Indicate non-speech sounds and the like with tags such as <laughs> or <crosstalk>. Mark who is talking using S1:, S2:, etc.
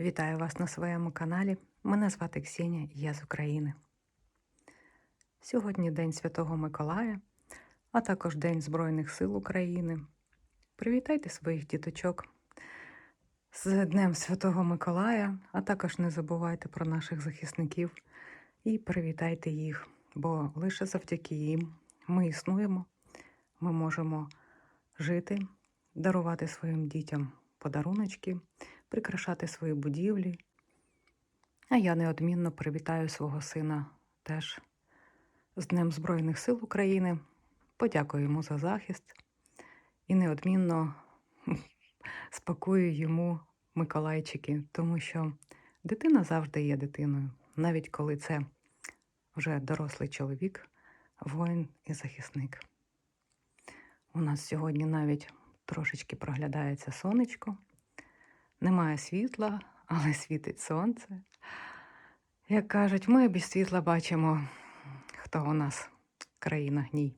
S1: Вітаю вас на своєму каналі. Мене звати Ксенія і я з України. Сьогодні День Святого Миколая, а також День Збройних сил України. Привітайте своїх діточок з Днем Святого Миколая, а також не забувайте про наших захисників і привітайте їх, бо лише завдяки їм ми існуємо, ми можемо жити, дарувати своїм дітям подаруночки, прикрашати свої будівлі. А я неодмінно привітаю свого сина теж з Днем Збройних сил України. Подякую йому за захист і неодмінно <laughs> спакую йому Миколайчики, тому що дитина завжди є дитиною, навіть коли це вже дорослий чоловік, воїн і захисник. У нас сьогодні навіть трошечки проглядається сонечко. Немає світла, <laughs> але світить сонце. Як кажуть, ми без світла бачимо, хто у нас країна гній.